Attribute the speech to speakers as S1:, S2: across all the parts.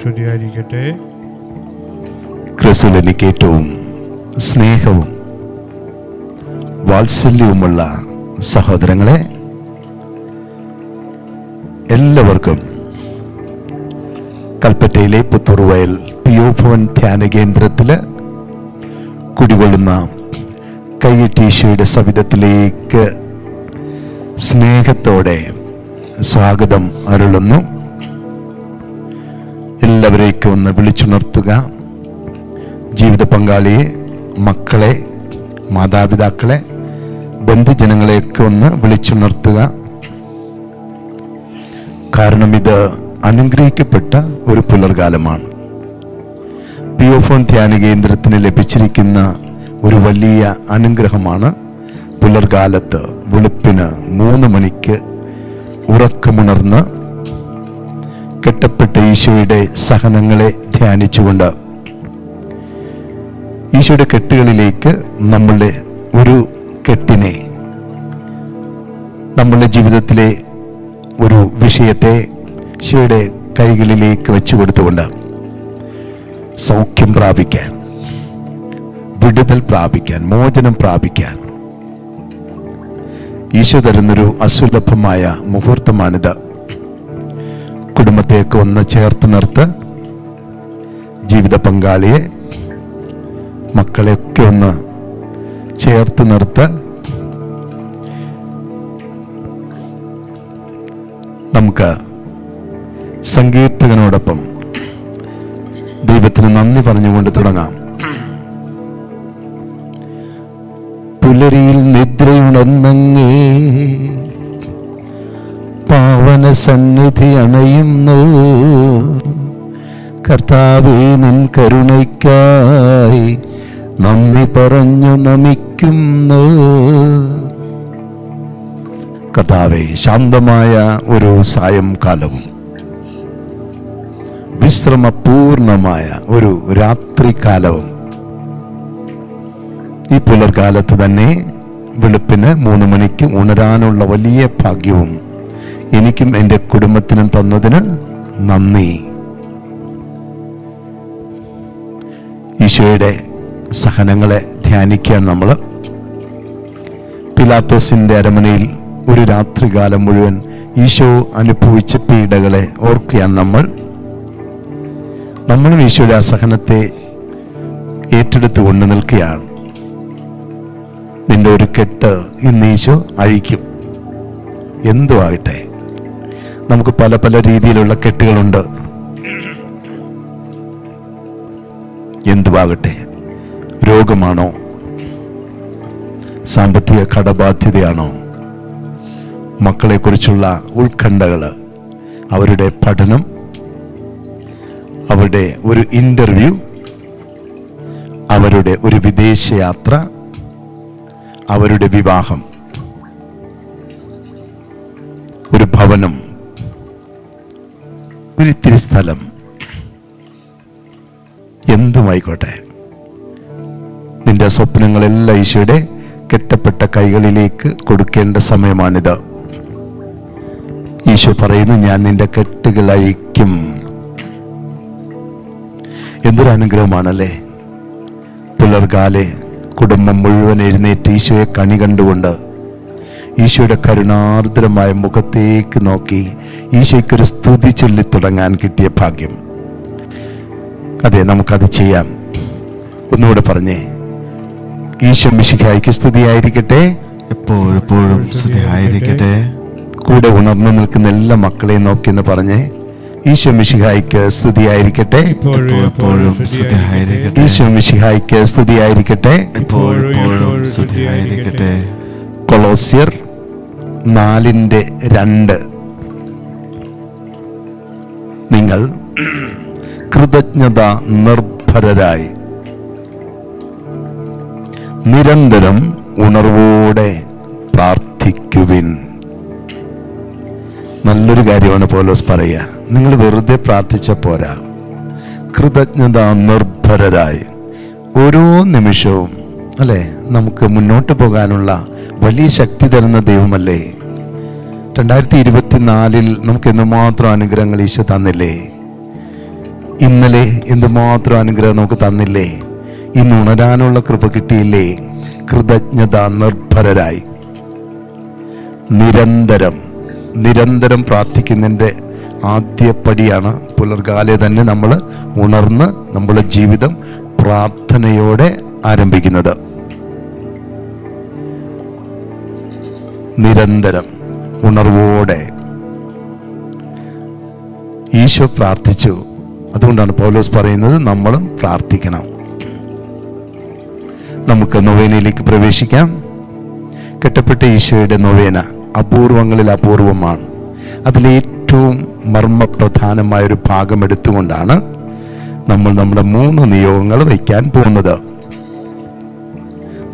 S1: സ്തുതിയായിരിക്കട്ടെ.
S2: ക്രിസ്തുവിൽ എനിക്ക് ഏറ്റവും സ്നേഹവും വാത്സല്യവുമുള്ള സഹോദരങ്ങളെ എല്ലാവർക്കും കൽപ്പറ്റയിലെ പുത്തൂർവയൽ പി ഒ ഭവൻ ധ്യാന കേന്ദ്രത്തിൽ കുടികൊള്ളുന്ന കൈയ്യറ്റീശോയുടെ സവിധത്തിലേക്ക് സ്നേഹത്തോടെ സ്വാഗതം അരുളുന്നു. എല്ലാവരേക്കും ഒന്ന് വിളിച്ചുണർത്തുക. ജീവിത പങ്കാളിയെ മക്കളെ മാതാപിതാക്കളെ ബന്ധുജനങ്ങളെയൊക്കെ ഒന്ന് വിളിച്ചുണർത്തുക. കാരണം ഇത് അനുഗ്രഹിക്കപ്പെട്ട ഒരു പുലർകാലമാണ്. പിയോഫോൺ ധ്യാന കേന്ദ്രത്തിന് ലഭിച്ചിരിക്കുന്ന ഒരു വലിയ അനുഗ്രഹമാണ് പുലർകാലത്ത് വെളുപ്പിന് മൂന്ന് മണിക്ക് ഉറക്കമുണർന്ന് കെട്ടപ്പെട്ട ഈശോയുടെ സഹനങ്ങളെ ധ്യാനിച്ചുകൊണ്ട് ഈശോയുടെ കെട്ടുകളിലേക്ക് നമ്മളുടെ ഒരു കെട്ടിനെ നമ്മളുടെ ജീവിതത്തിലെ ഒരു വിഷയത്തെ ഈശോയുടെ കൈകളിലേക്ക് വെച്ചു കൊടുത്തുകൊണ്ട് സൗഖ്യം പ്രാപിക്കാൻ വിടുതൽ പ്രാപിക്കാൻ മോചനം പ്രാപിക്കാൻ ഈശോ തരുന്നൊരു അസുലഭമായ മുഹൂർത്തമാണിത്. കുടുംബത്തേക്ക് ഒന്ന് ചേർത്ത് നിർത്ത് ജീവിത പങ്കാളിയെ മക്കളെയൊക്കെ ഒന്ന് ചേർത്ത് നിർത്ത് നമുക്ക് സങ്കീർത്തകനോടൊപ്പം ദൈവത്തിന് നന്ദി പറഞ്ഞുകൊണ്ട് തുടങ്ങാം. പുലരിയിൽ നിദ്രയുണർന്നങ്ങേ പാവന സന്നിധി അണയുന്നു കർത്താവേ നിൻ കരുണയ്ക്കായി നന്ദി പറഞ്ഞു നമിക്കുന്നു. കർത്താവെ ശാന്തമായ ഒരു സായംകാലവും വിശ്രമപൂർണമായ ഒരു രാത്രികാലവും ഈ പുലർകാലത്ത് തന്നെ വെളുപ്പിന് മൂന്ന് മണിക്ക് ഉണരാനുള്ള വലിയ ഭാഗ്യവും എനിക്കും എന്റെ കുടുംബത്തിനും തന്നതിന് നന്ദി. ഈശോയുടെ സഹനങ്ങളെ ധ്യാനിക്കുകയാണ് നമ്മൾ പിലാത്തോസിന്റെ അരമനയിൽ ഒരു രാത്രികാലം മുഴുവൻ ഈശോ അനുഭവിച്ച പീഡകളെ ഓർക്കുകയാണ് നമ്മൾ നമ്മളും ഈശോയുടെ ആ സഹനത്തെ ഏറ്റെടുത്ത് കൊണ്ട് നിൽക്കുകയാണ്. നിന്റെ ഒരു കെട്ട് ഇന്ന് ഈശോ അഴിക്കും. എന്തു നമുക്ക് പല പല രീതിയിലുള്ള കെട്ടുകളുണ്ട്. എന്തുവാകട്ടെ രോഗമാണോ? സാമ്പത്തിക കടബാധ്യതയാണോ? മക്കളെക്കുറിച്ചുള്ള ഉത്കണ്ഠകൾ അവരുടെ പഠനം അവരുടെ ഒരു ഇന്റർവ്യൂ അവരുടെ ഒരു വിദേശയാത്ര അവരുടെ വിവാഹം ഒരു ഭവനം ഒരിത്തിരി സ്ഥലം. എന്തുമായിക്കോട്ടെ? നിന്റെ സ്വപ്നങ്ങളെല്ലാം ഈശോയുടെ കെട്ടപ്പെട്ട കൈകളിലേക്ക് കൊടുക്കേണ്ട സമയമാണിത്. ഈശോ പറയുന്നു ഞാൻ നിന്റെ കെട്ടുകൾ അഴിക്കും. എന്തൊരു അനുഗ്രഹമാണല്ലേ? പുലർകാലെ കുടുംബം മുഴുവൻ എഴുന്നേറ്റ് ഈശോയെ കണി കണ്ടുകൊണ്ട് ഈശോയുടെ കരുണാർദ്രമായ മുഖത്തേക്ക് നോക്കി ഈശോയ്ക്കൊരു സ്തുതി ചൊല്ലി തുടങ്ങാൻ കിട്ടിയ ഭാഗ്യം. അതെ നമുക്കത് ചെയ്യാം. ഒന്നുകൂടെ പറഞ്ഞേ ഈശോ മിശിഹായിക്ക് സ്തുതിയായിരിക്കട്ടെ.
S3: എപ്പോഴെപ്പോഴും സ്തുതിയായിരിക്കട്ടെ.
S2: കൂടെ ഉണർന്നു നിൽക്കുന്ന എല്ലാ മക്കളെയും നോക്കി എന്ന് പറഞ്ഞേ ഈശോ മിശിഹായിക്ക് സ്തുതിയായിരിക്കട്ടെ.
S3: എപ്പോഴെപ്പോഴും സ്തുതിയായിരിക്കട്ടെ.
S2: ഈശോ മിശിഹായിക്ക് സ്തുതിയായിരിക്കട്ടെ.
S3: എപ്പോഴെപ്പോഴും സ്തുതിയായിരിക്കട്ടെ.
S2: കൊളോസ്യർ നാലിന്റെ രണ്ട്. നിങ്ങൾ കൃതജ്ഞത നിർഭരരായി. നിരന്തരം ഉണർവോടെ പ്രാർത്ഥിക്കുവിൻ. നല്ലൊരു കാര്യമാണ് പോലോസ് പറയുക. നിങ്ങൾ വെറുതെ പ്രാർത്ഥിച്ച പോരാ. കൃതജ്ഞത നിർഭരരായി. ഓരോ നിമിഷവും അല്ലേ? നമുക്ക് മുന്നോട്ട് പോകാനുള്ള വലിയ ശക്തി തരുന്ന ദൈവമല്ലേ? രണ്ടായിരത്തി ഇരുപത്തിനാലിൽ നമുക്ക് എന്തുമാത്രം അനുഗ്രഹങ്ങൾ ഈശോ തന്നില്ലേ? ഇന്നലെ എന്തുമാത്രം അനുഗ്രഹം നമുക്ക് തന്നില്ലേ? ഇന്ന് ഉണരാനുള്ള കൃപ കിട്ടിയില്ലേ? കൃതജ്ഞത നിർഭരരായി. നിരന്തരം നിരന്തരം പ്രാർത്ഥിക്കുന്നതിന്റെ ആദ്യപടിയാണ് പുലർകാലെ തന്നെ നമ്മൾ ഉണർന്ന് നമ്മുടെ ജീവിതം പ്രാർത്ഥനയോടെ ആരംഭിക്കുന്നത്. നിരന്തരം. ഉണർവോടെ ഈശോ പ്രാർത്ഥിച്ചു. അതുകൊണ്ടാണ് പൗലോസ് പറയുന്നത് നമ്മളും പ്രാർത്ഥിക്കണം. നമുക്ക് നൊവേനയിലേക്ക് പ്രവേശിക്കാം. കെട്ടപ്പെട്ട ഈശോയുടെ നൊവേന അപൂർവങ്ങളിൽ അപൂർവമാണ്. അതിലേറ്റവും മർമ്മപ്രധാനമായൊരു ഭാഗം എടുത്തുകൊണ്ടാണ് നമ്മൾ നമ്മുടെ മൂന്ന് നിയോഗങ്ങൾ വയ്ക്കാൻ പോകുന്നത്.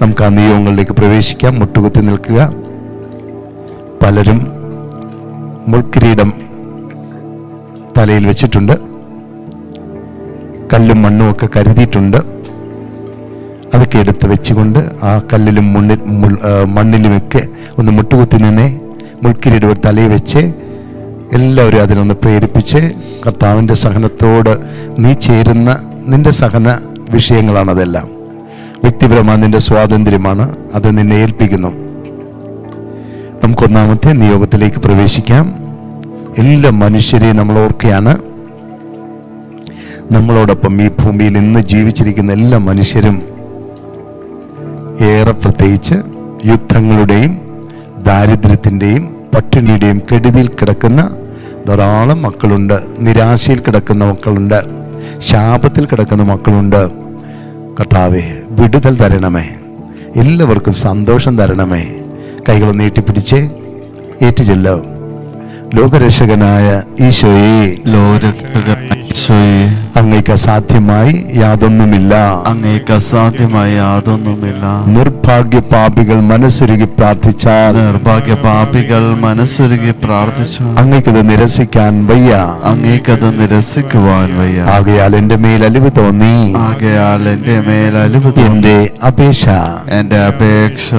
S2: നമുക്ക് ആ നിയോഗങ്ങളിലേക്ക് പ്രവേശിക്കാം. മുട്ടുകുത്തി നിൽക്കുക. പലരും മുൾക്കിരീടം തലയിൽ വെച്ചിട്ടുണ്ട്. കല്ലും മണ്ണും ഒക്കെ കരുതിയിട്ടുണ്ട്. അതൊക്കെ എടുത്ത് വെച്ചുകൊണ്ട് ആ കല്ലിലും മണ്ണിൽ മണ്ണിലുമൊക്കെ ഒന്ന് മുട്ടുകുത്തി നിന്നേ മുൾക്കിരീടം തലയിൽ വെച്ച് എല്ലാവരും അതിനൊന്ന് പ്രേരിപ്പിച്ച് കർത്താവിന്റെ സഹനത്തോട് നീ ചേരുന്ന നിന്റെ സഹന വിഷയങ്ങളാണതെല്ലാം. വ്യക്തിപരമായ നിന്റെ സ്വാതന്ത്ര്യമാണ് അത് നിന്നെ ഏൽപ്പിക്കുന്നു. നമുക്കൊന്നാമത്തെ നിയോഗത്തിലേക്ക് പ്രവേശിക്കാം. എല്ലാ മനുഷ്യരെയും നമ്മൾ ഓർക്കുകയാണ്. നമ്മളോടൊപ്പം ഈ ഭൂമിയിൽ ഇന്ന് ജീവിച്ചിരിക്കുന്ന എല്ലാ മനുഷ്യരും ഏറെ പ്രത്യേകിച്ച് യുദ്ധങ്ങളുടെയും ദാരിദ്ര്യത്തിന്റെയും പട്ടിണിയുടെയും കെടുതിയിൽ കിടക്കുന്ന ധാരാളം മക്കളുണ്ട്. നിരാശയിൽ കിടക്കുന്ന മക്കളുണ്ട്. ശാപത്തിൽ കിടക്കുന്ന മക്കളുണ്ട്. കർത്താവെ വിടുതൽ തരണമേ. എല്ലാവർക്കും സന്തോഷം തരണമേ. കൈകൾ നീട്ടിപ്പിടിച്ച് ഏറ്റുചെല്ലോ. ലോകരക്ഷകനായ ഈശോയെ
S3: ഈശോയെ
S2: അങ്ങേക്ക് അസാധ്യമായി യാതൊന്നുമില്ല.
S3: അങ്ങേക്ക് അസാധ്യമായി യാതൊന്നുമില്ല.
S2: നിർഭാഗ്യ പാപികൾ മനസ്സുരുകി പ്രാർത്ഥിച്ചാൽ
S3: നിർഭാഗ്യ പാപികൾ മനസ്സൊരുകി പ്രാർത്ഥിച്ചു
S2: അങ്ങേക്കത് നിരസിക്കാൻ വയ്യ.
S3: അങ്ങേക്കത് നിരസിക്കുവാൻ വയ്യ.
S2: ആകയാൽ എന്റെ മേൽ അലിവ് തോന്നി.
S3: ആകയാൽ എന്റെ മേൽ അലിവ് തോന്നി.
S2: എന്റെ അപേക്ഷ.
S3: എന്റെ അപേക്ഷ.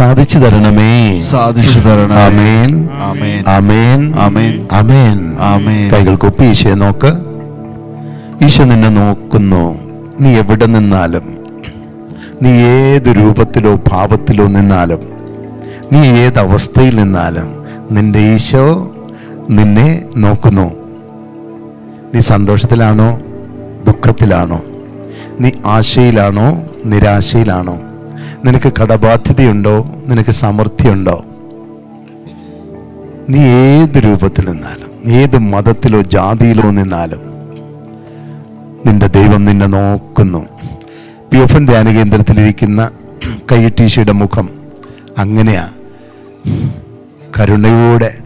S2: സാധിച്ചു തരണമേ.
S3: സാധിച്ചു തരണമേ.
S2: ആമേൻ.
S3: ആമേൻ.
S2: ആമേൻ.
S3: ആമേൻ.
S2: കൈകൾ കൊപ്പി ഈശോയെ നോക്ക്. ഈശോ നിന്നെ നോക്കുന്നു. നീ എവിടെ നിന്നാലും നീ ഏത് രൂപത്തിലോ ഭാവത്തിലോ നിന്നാലും നീ ഏത് അവസ്ഥയിൽ നിന്നാലും നിന്റെ ഈശോ നിന്നെ നോക്കുന്നു. നീ സന്തോഷത്തിലാണോ? ദുഃഖത്തിലാണോ? നീ ആശയിലാണോ? നിരാശയിലാണോ? നിനക്ക് കടബാധ്യതയുണ്ടോ? നിനക്ക് സമൃദ്ധിയുണ്ടോ? നീ ഏത് രൂപത്തിൽ നിന്നാലും ഏത് മതത്തിലോ ജാതിയിലോ നിന്നാലും നിന്റെ ദൈവം നിന്നെ നോക്കുന്നു. പി എഫ് എൻ ധ്യാന കേന്ദ്രത്തിലിരിക്കുന്ന കയ്യട്ടീശയുടെ മുഖം അങ്ങനെയാ. കരുണയോടെ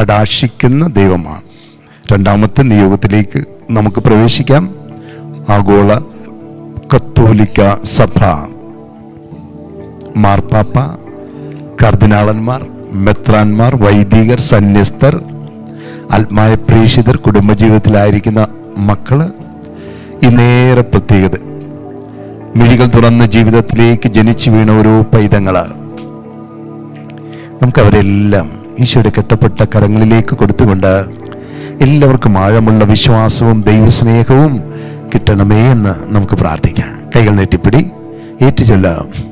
S2: കടാക്ഷിക്കുന്ന ദൈവമാണ്. രണ്ടാമത്തെ നിയോഗത്തിലേക്ക് നമുക്ക് പ്രവേശിക്കാം. ആഗോള കത്തോലിക്ക സഭ. മാർപ്പാപ്പ കർദിനാളന്മാർ മെത്രാന്മാർ വൈദികർ സന്യസ്തർ ആത്മായ പ്രേക്ഷിതർ കുടുംബജീവിതത്തിലായിരിക്കുന്ന മക്കൾ ഇന്നേറെ പ്രത്യേകത. മിഴികൾ തുറന്ന ജീവിതത്തിലേക്ക് ജനിച്ചു വീണ ഓരോ പൈതങ്ങൾ. നമുക്കവരെല്ലാം ഈശോയുടെ കെട്ടപ്പെട്ട കരങ്ങളിലേക്ക് കൊടുത്തുകൊണ്ട് എല്ലാവർക്കും ആഴമുള്ള വിശ്വാസവും ദൈവസ്നേഹവും കിട്ടണമേ എന്ന് നമുക്ക് പ്രാർത്ഥിക്കാം. കൈകൾ നീട്ടിപ്പിടി ഏറ്റുചൊല്ലാം.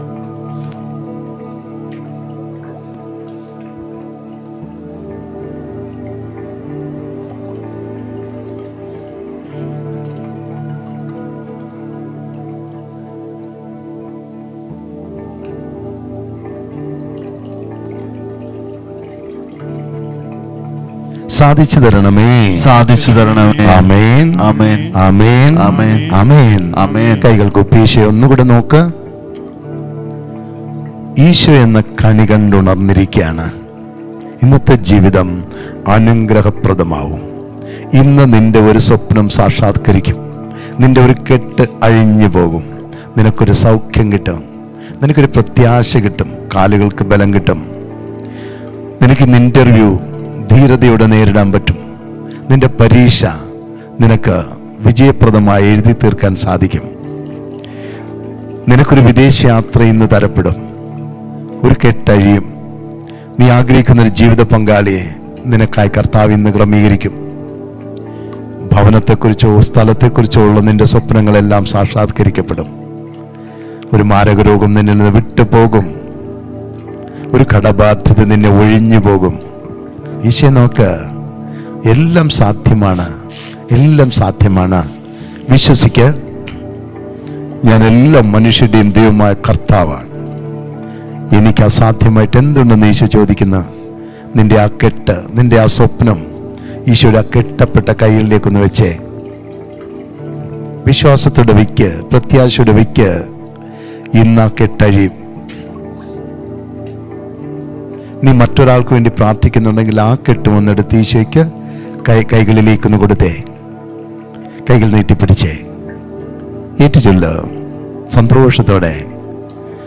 S2: സാധിച്ചു തരണമേ.
S3: സാധിച്ചു തരണമേ.
S2: അമേൻ
S3: അമേൻ
S2: അമേൻ
S3: അമേൻ
S2: അമേൻ
S3: അമേൻ
S2: കൈകൾ കുപ്പീശ ഒന്നുകൂടെ നോക്ക്. ഈശോ എന്ന കണി കണ്ടുണർന്നിരിക്കുകയാണ്. ഇന്നത്തെ ജീവിതം അനുഗ്രഹപ്രദമാവും. ഇന്ന് നിന്റെ ഒരു സ്വപ്നം സാക്ഷാത്കരിക്കും. നിന്റെ ഒരു കെട്ട് അഴിഞ്ഞു പോകും. നിനക്കൊരു സൗഖ്യം കിട്ടും. നിനക്കൊരു പ്രത്യാശ കിട്ടും. കാലുകൾക്ക് ബലം കിട്ടും. നിനക്ക് ഇന്ന് ഇന്റർവ്യൂ ധീരതയോടെ നേരിടാൻ പറ്റും. നിന്റെ പരീക്ഷ നിനക്ക് വിജയപ്രദമായി എഴുതി തീർക്കാൻ സാധിക്കും. നിനക്കൊരു വിദേശ യാത്ര ഇന്ന് തരപ്പെടും. ഒരു കെട്ടഴിയും. നീ ആഗ്രഹിക്കുന്ന ഒരു ജീവിത പങ്കാളിയെ നിനക്കായി കർത്താവ് ഇന്ന് ക്രമീകരിക്കും. ഭവനത്തെക്കുറിച്ചോ സ്ഥലത്തെക്കുറിച്ചോ ഉള്ള നിന്റെ സ്വപ്നങ്ങളെല്ലാം സാക്ഷാത്കരിക്കപ്പെടും. ഒരു മാരകരോഗം നിന്നിൽ നിന്ന് വിട്ടുപോകും. ഒരു കടബാധ്യത നിന്നെ ഒഴിഞ്ഞു പോകും ഈശോ നോക്ക്. എല്ലാം സാധ്യമാണ്. എല്ലാം സാധ്യമാണ്. വിശ്വസിക്ക്. ഞാൻ എല്ലാ മനുഷ്യരുടെയും ദൈവമായ കർത്താവാണ്. എനിക്ക് അസാധ്യമായിട്ട് എന്തുണ്ടെന്ന് ഈശോ ചോദിക്കുന്ന. നിന്റെ ആ കെട്ട് നിന്റെ ആ സ്വപ്നം ഈശോയുടെ ആ കെട്ടപ്പെട്ട കൈകളിലേക്കൊന്ന് വെച്ചേ. വിശ്വാസത്തോടെ വയ്ക്ക് പ്രത്യാശയുടെ വയ്ക്ക് ഇന്ന് ആ കെട്ടഴിയും. നീ മറ്റൊരാൾക്ക് വേണ്ടി പ്രാർത്ഥിക്കുന്നുണ്ടെങ്കിൽ ആ കെട്ടുമെന്നെടുത്ത് ഈശോയ്ക്ക് കൈ കൈകളിലേക്കൊന്ന് കൊടുത്തേ. കൈകൾ നീട്ടിപ്പിടിച്ചേ. ഏറ്റുചൊല്ല്. സന്തോഷത്തോടെ.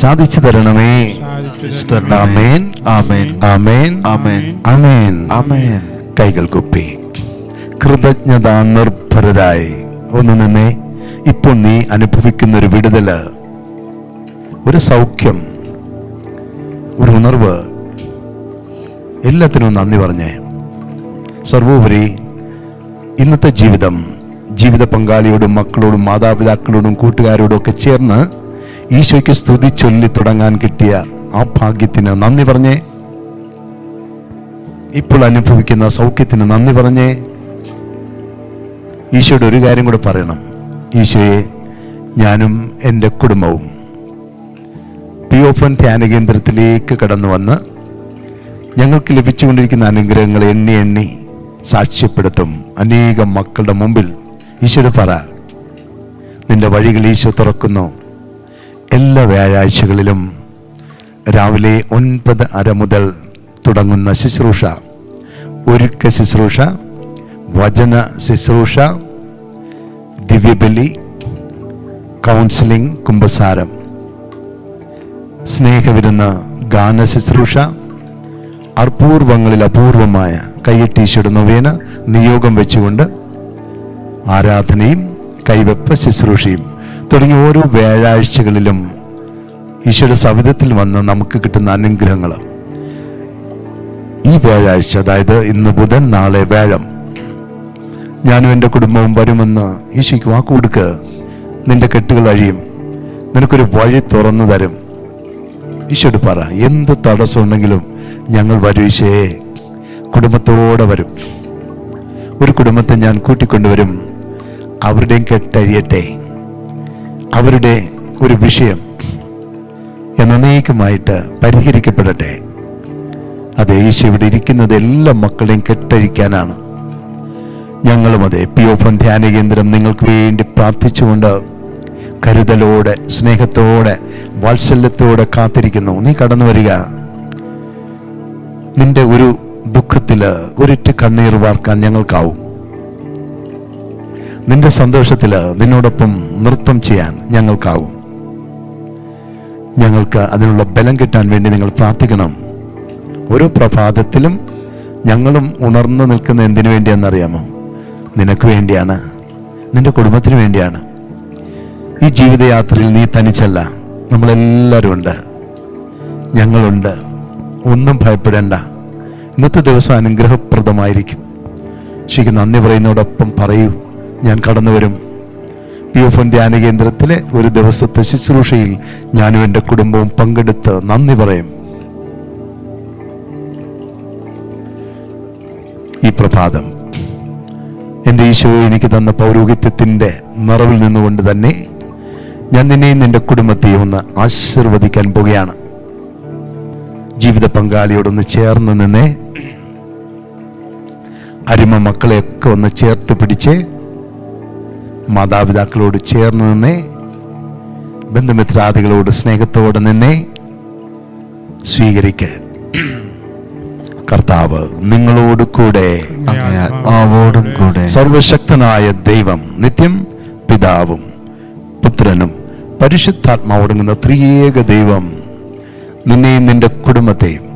S2: സാധിച്ചു തരണമേ. ആമേൻ
S3: ആമേൻ
S2: ആമേൻ
S3: ആമേൻ.
S2: ആമേൻ.
S3: ആമേൻ.
S2: കൈകൾ കുപ്പി. കൃതജ്ഞത നിർഭരരായി. ഒന്ന് നിന്നെ ഇപ്പോൾ നീ അനുഭവിക്കുന്ന ഒരു വിടുതൽ ഒരു സൗഖ്യം. ഒരു ഉണർവ്. എല്ലാത്തിനും നന്ദി പറഞ്ഞേ. സർവോപരി ഇന്നത്തെ ജീവിതം ജീവിത പങ്കാളിയോടും മക്കളോടും മാതാപിതാക്കളോടും കൂട്ടുകാരോടും ഒക്കെ ചേർന്ന് ഈശോയ്ക്ക് സ്തുതി ചൊല്ലി തുടങ്ങാൻ കിട്ടിയ ആ ഭാഗ്യത്തിന് നന്ദി പറഞ്ഞേ. ഇപ്പോൾ അനുഭവിക്കുന്ന സൗഖ്യത്തിന് നന്ദി പറഞ്ഞേ. ഈശോയുടെ ഒരു കാര്യം കൂടെ പറയണം. ഈശോയെ ഞാനും എന്റെ കുടുംബവും പി ഓപ്പൺ ധ്യാന കേന്ദ്രത്തിലേക്ക് കടന്നു വന്ന് ഞങ്ങൾക്ക് ലഭിച്ചുകൊണ്ടിരിക്കുന്ന അനുഗ്രഹങ്ങൾ എണ്ണി എണ്ണി സാക്ഷ്യപ്പെടുത്തും. അനേകം മക്കളുടെ മുമ്പിൽ ഈശോയുടെ പറ. നിന്റെ വഴികൾ ഈശോ തുറക്കുന്നു. എല്ലാ വ്യാഴാഴ്ചകളിലും രാവിലെ ഒൻപത് അര മുതൽ തുടങ്ങുന്ന ശുശ്രൂഷ. ഒരുക്ക ശുശ്രൂഷ വചന ശുശ്രൂഷ ദിവ്യബലി കൗൺസിലിംഗ് കുംഭസാരം. സ്നേഹവിരുന്ന് ഗാന ശുശ്രൂഷ അപൂർവങ്ങളിൽ അപൂർവമായ കയ്യട്ടീശയുടെ നൊവേന നിയോഗം വെച്ചുകൊണ്ട് ആരാധനയും കൈവെപ്പ് ശുശ്രൂഷയും തുടങ്ങിയ ഓരോ വ്യാഴാഴ്ചകളിലും ഈശോയുടെ സവിധത്തിൽ വന്ന് നമുക്ക് കിട്ടുന്ന അനുഗ്രഹങ്ങൾ. ഈ വ്യാഴാഴ്ച അതായത് ഇന്ന് ബുധൻ നാളെ വ്യാഴം. ഞാനും എന്റെ കുടുംബവും വരുമെന്ന് ഈശോയ്ക്ക് വാക്ക് കൊടുക്കുക നിന്റെ കെട്ടുകൾ അഴിയും. നിനക്കൊരു വഴി തുറന്നു തരും. ഈശോട് പറ എന്ത് തടസ്സമുണ്ടെങ്കിലും ഞങ്ങൾ വരും ഈശോയെ. കുടുംബത്തോടെ വരും. ഒരു കുടുംബത്തെ ഞാൻ കൂട്ടിക്കൊണ്ടുവരും. അവരുടെയും കെട്ടഴിയട്ടെ. അവരുടെ ഒരു വിഷയം എന്നേക്കുമായിട്ട് പരിഹരിക്കപ്പെടട്ടെ. അത് ഈശോ ഇവിടെ ഇരിക്കുന്നത് എല്ലാ മക്കളെയും കെട്ടഴിക്കാനാണ്. ഞങ്ങളും അതെ പി ഓഫൻ ധ്യാന കേന്ദ്രം നിങ്ങൾക്ക് വേണ്ടി പ്രാർത്ഥിച്ചുകൊണ്ട് കരുതലോടെ സ്നേഹത്തോടെ വാത്സല്യത്തോടെ കാത്തിരിക്കുന്നു. നീ കടന്നു വരിക. നിന്റെ ഒരു ദുഃഖത്തിൽ ഒരിറ്റ് കണ്ണീർ വാർക്കാൻ ഞങ്ങൾക്കാവും. നിന്റെ സന്തോഷത്തിൽ നിന്നോടൊപ്പം നൃത്തം ചെയ്യാൻ ഞങ്ങൾക്കാവും ഞങ്ങൾക്ക് അതിനുള്ള ബലം കിട്ടാൻ വേണ്ടി നിങ്ങൾ പ്രാർത്ഥിക്കണം. ഓരോ പ്രഭാതത്തിലും ഞങ്ങളും ഉണർന്നു നിൽക്കുന്ന എന്തിനു വേണ്ടിയാണെന്നറിയാമോ നിനക്ക് വേണ്ടിയാണ്. നിന്റെ കുടുംബത്തിന് വേണ്ടിയാണ്. ഈ ജീവിതയാത്രയിൽ നീ തനിച്ചല്ല. നമ്മളെല്ലാവരും ഉണ്ട്. ഞങ്ങളുണ്ട്. ഒന്നും ഭയപ്പെടേണ്ട. ഇന്നത്തെ ദിവസം അനുഗ്രഹപ്രദമായിരിക്കും. ശരിക്കും നന്ദി പറയുന്നതോടൊപ്പം പറയൂ. ഞാൻ കടന്നു വരും. പി എഫ് എൻ ധ്യാന കേന്ദ്രത്തിലെ ഒരു ദിവസത്തെ ശുശ്രൂഷയിൽ ഞാനും എന്റെ കുടുംബവും പങ്കെടുത്ത് നന്ദി പറയും. ഈ പ്രഭാതം എന്റെ ഈശോ എനിക്ക് തന്ന പൗരോഹിത്യത്തിന്റെ നിറവിൽ നിന്നുകൊണ്ട് തന്നെ ഞാൻ നിന്നെയും നിന്റെ കുടുംബത്തെയും ഒന്ന് ആശീർവദിക്കാൻ പോകുകയാണ്. ജീവിത പങ്കാളിയോടൊന്ന് ചേർന്ന് നിന്നെ അരുമ മക്കളെയൊക്കെ ഒന്ന് ചേർത്ത് പിടിച്ച് മാതാപിതാക്കളോട് ചേർന്ന് നിന്നേ ബന്ധുമിത്രാദികളോട് സ്നേഹത്തോടെ നിന്നേ സ്വീകരിക്ക. കർത്താവ് നിങ്ങളോട് കൂടെ.
S3: ആത്മാവോടും കൂടെ
S2: സർവശക്തനായ ദൈവം നിത്യം പിതാവും പുത്രനും പരിശുദ്ധാത്മാവടങ്ങുന്ന ത്രിയേക ദൈവം നിന്നെയും നിന്റെ കുടുംബത്തെയും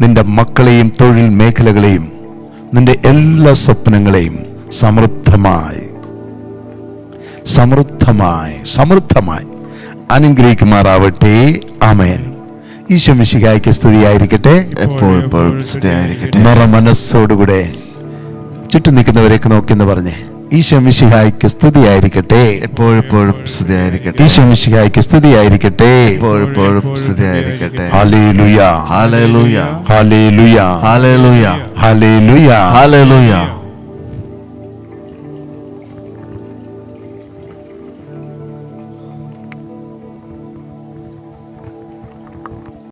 S2: നിന്റെ മക്കളെയും തൊഴിൽ മേഖലകളെയും നിന്റെ എല്ലാ സ്വപ്നങ്ങളെയും സമൃദ്ധമായി സമൃദ്ധമായി സമൃദ്ധമായി അനുഗ്രഹിക്കുമാറാവട്ടെ. ആമേൻ. ഈശോ മിശിഹായ്ക്ക് സ്തുതിയായിരിക്കട്ടെ.
S3: എപ്പോഴെപ്പോഴും സ്തുതിയായിരിക്കട്ടെ.
S2: നിറ മനസ്സോടുകൂടെ ചുറ്റും നിൽക്കുന്നവരെയൊക്കെ നോക്കിയെന്ന് പറഞ്ഞേ ഈശോ മിശിഹായ്ക്ക് സ്തുതിയായിരിക്കട്ടെ.
S3: എപ്പോഴെപ്പോഴും സ്തുതിയായിരിക്കട്ടെ.
S2: ഈശോ മിശിഹായ്ക്ക് സ്തുതിയായിരിക്കട്ടെ.
S3: എപ്പോഴെപ്പോഴും സ്തുതിയായിരിക്കട്ടെ.
S2: Hallelujah.
S3: Hallelujah
S2: hallelujah.
S3: Hallelujah
S2: hallelujah.
S3: Hallelujah